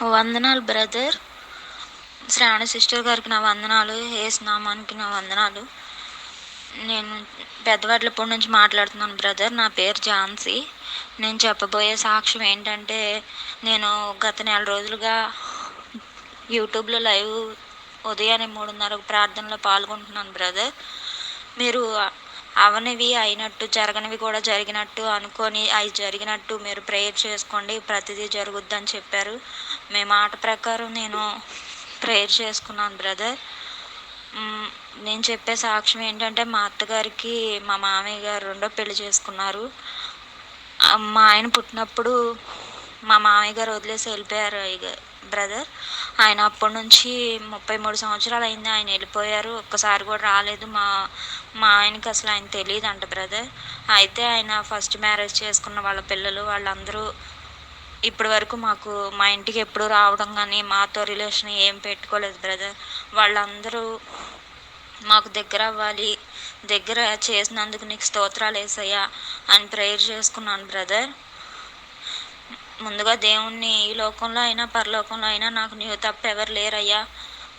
వందనాలు బ్రదర్. శ్రావణ సిస్టర్ గారికి నా వందనాలు ఏసునామానికి నా వందనాలు. నేను పెద్దవాట్లపూడి నుంచి మాట్లాడుతున్నాను బ్రదర్. నా పేరు ఝాన్సీ. నేను చెప్పబోయే సాక్ష్యం ఏంటంటే నేను గత నెల రోజులుగా యూట్యూబ్లో లైవ్ ఉదయాన్నే మూడున్నరకు ప్రార్థనలో పాల్గొంటున్నాను బ్రదర్. మీరు అవనివి అయినట్టు జరగనివి కూడా జరిగినట్టు అనుకొని అవి జరిగినట్టు మీరు ప్రేయర్ చేసుకోండి ప్రతిదీ జరుగుద్దని చెప్పారు. మీ మాట ప్రకారం నేను ప్రేయర్ చేసుకున్నాను బ్రదర్. నేను చెప్పే సాక్ష్యం ఏంటంటే మా అత్తగారికి మా మామయ్య గారు రెండో పెళ్ళి చేసుకున్నారు. మా ఆయన పుట్టినప్పుడు మా మామయ్య గారు వదిలేసి వెళ్ళిపోయారు బ్రదర్ ఆయన అప్పటి నుంచి ముప్పై మూడు సంవత్సరాలు అయింది. ఆయన వెళ్ళిపోయారు. ఒక్కసారి కూడా రాలేదు. మా మా ఆయనకి అసలు ఆయన తెలియదు అంట బ్రదర్ అయితే ఆయన ఫస్ట్ మ్యారేజ్ చేసుకున్న వాళ్ళ పిల్లలు వాళ్ళందరూ ఇప్పటి వరకు మాకు మా ఇంటికి ఎప్పుడు రావడం కానీ మాతో రిలేషన్ ఏం పెట్టుకోలేదు బ్రదర్ వాళ్ళందరూ మాకు దగ్గర అవ్వాలి. దగ్గర చేసినందుకు నీకు స్తోత్రాలు వేసయ్యా అని ప్రేయర్ చేసుకున్నాను బ్రదర్ ముందుగా దేవుణ్ణి ఈ లోకంలో అయినా పరలోకంలో అయినా నాకు నీవు తప్ప ఎవరు లేరయ్యా.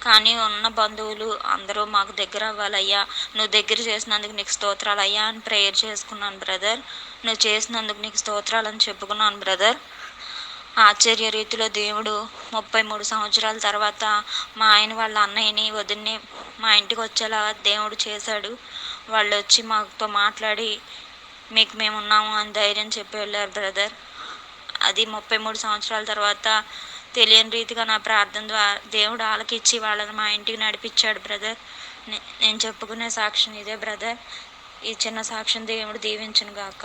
కానీ ఉన్న బంధువులు అందరూ మాకు దగ్గర అవ్వాలయ్యా. నువ్వు దగ్గర చేసినందుకు నీకు స్తోత్రాలు అయ్యా అని ప్రేయర్ చేసుకున్నాను బ్రదర్. నువ్వు చేసినందుకు నీకు స్తోత్రాలని చెప్పుకున్నాను బ్రదర్. ఆశ్చర్య రీతిలో దేవుడు ముప్పై మూడు సంవత్సరాల తర్వాత మా ఆయన వాళ్ళ అన్నయ్యని వదిన్ని మా ఇంటికి వచ్చేలా దేవుడు చేశాడు. వాళ్ళు వచ్చి మాతో మాట్లాడి మీకు మేము ఉన్నాము అని ధైర్యం చెప్పి వెళ్ళారు బ్రదర్. అది ముప్పై మూడు సంవత్సరాల తర్వాత తెలియని రీతిగా నా ప్రార్థన ద్వారా దేవుడు ఆలకిచ్చి వాళ్ళని మా ఇంటికి నడిపించాడు బ్రదర్. నేను చెప్పుకునే సాక్ష్యం ఇదే బ్రదర్. ఈ చిన్న సాక్ష్యం దేవుడు దీవించును గాక.